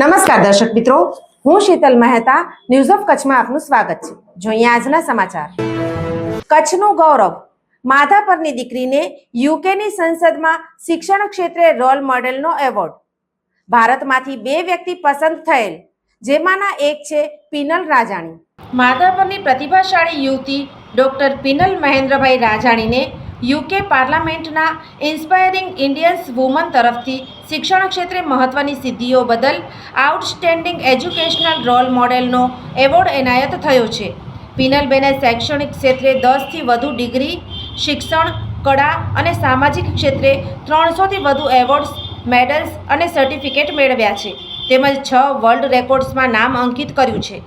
નમસ્કાર દર્શક મિત્રો, હું શીતલ મહેતા ન્યૂઝ ઓફ કચ્છમાં આપનું સ્વાગત છે. જોઈએ આજના સમાચાર. કચ્છનું ગૌરવ. માધાપરની દીકરીને યુકેની સંસદમાં શિક્ષણ ક્ષેત્રે રોલ મોડેલનો એવોર્ડ. ભારતમાંથી બે વ્યક્તિ પસંદ થયેલ, જેમાંના એક છે પિનલ રાજાણી. માધાપરની પ્રતિભાશાળી યુવતી ડોક્ટર પિનલ મહેન્દ્રભાઈ રાજાણીને યુકે પાર્લામેન્ટના ઇન્સ્પાયરિંગ ઇન્ડિયન્સ વુમન તરફથી શિક્ષણ ક્ષેત્રે મહત્વની સિદ્ધિઓ બદલ આઉટસ્ટેન્ડિંગ એજ્યુકેશનલ રોલ મોડેલનો એવોર્ડ એનાયત થયો છે. પિનલબેને શૈક્ષણિક ક્ષેત્રે દસથી વધુ ડિગ્રી, શિક્ષણ, કળા અને સામાજિક ક્ષેત્રે ત્રણસોથી વધુ એવોર્ડ્સ મેડલ્સ અને સર્ટિફિકેટ મેળવ્યા છે. તેમજ છ વર્લ્ડ રેકોર્ડ્સમાં નામ અંકિત કર્યું છે.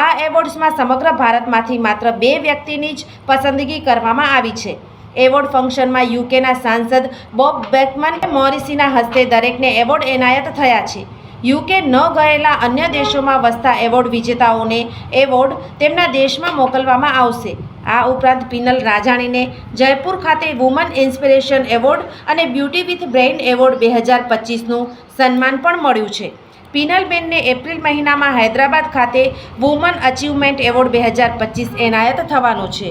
આ એવોર્ડ્સમાં સમગ્ર ભારતમાંથી માત્ર બે વ્યક્તિની જ પસંદગી કરવામાં આવી છે. એવોર્ડ ફંક્શનમાં યુકેના સાંસદ બોબ બેકમન મોરિસીના હસ્તે દરેકને એવોર્ડ એનાયત થયા છે. યુકે ન ગયેલા અન્ય દેશોમાં વસતા એવોર્ડ વિજેતાઓને એવોર્ડ તેમના દેશમાં મોકલવામાં આવશે. આ ઉપરાંત પિનલ રાજાણીને જયપુર ખાતે વુમન ઇન્સ્પિરેશન એવોર્ડ અને બ્યુટી વિથ બ્રેઇન એવોર્ડ બે હજાર પચીસનું સન્માન પણ મળ્યું છે. પિનલબેનને એપ્રિલ મહિનામાં હૈદરાબાદ ખાતે વુમન અચીવમેન્ટ એવોર્ડ બે હજાર પચીસ એનાયત થવાનો છે.